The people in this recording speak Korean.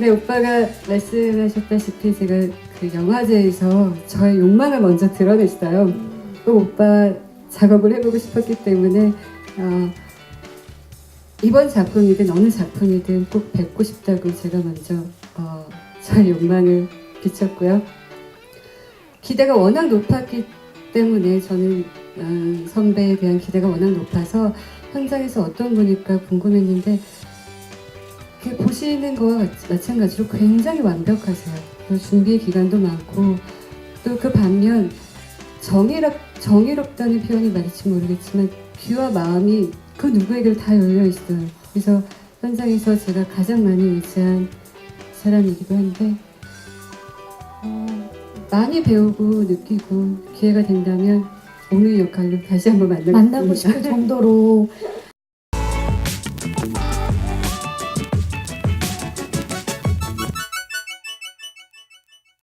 네, 오빠가 말씀하셨다시피 제가 그 영화제에서 저의 욕망을 먼저 드러냈어요. 또 오빠 작업을 해보고 싶었기 때문에 어, 이번 작품이든 어느 작품이든 꼭 뵙고 싶다고 제가 먼저 어, 저의 욕망을 비췄고요. 기대가 워낙 높았기 때문에 저는 어, 선배에 대한 기대가 워낙 높아서 현장에서 어떤 분일까 궁금했는데 그 보시는 거와 같- 마찬가지로 굉장히 완벽하세요. 그 준비 기간도 많고 또 그 반면 정의롭 정의롭다는 표현이 맞을지 모르겠지만 귀와 마음이 그 누구에게도 다 열려 있어요. 그래서 현장에서 제가 가장 많이 의지한 사람이기도 한데 어, 많이 배우고 느끼고 기회가 된다면 오늘 역할로 다시 한번 만나고 싶을 정도로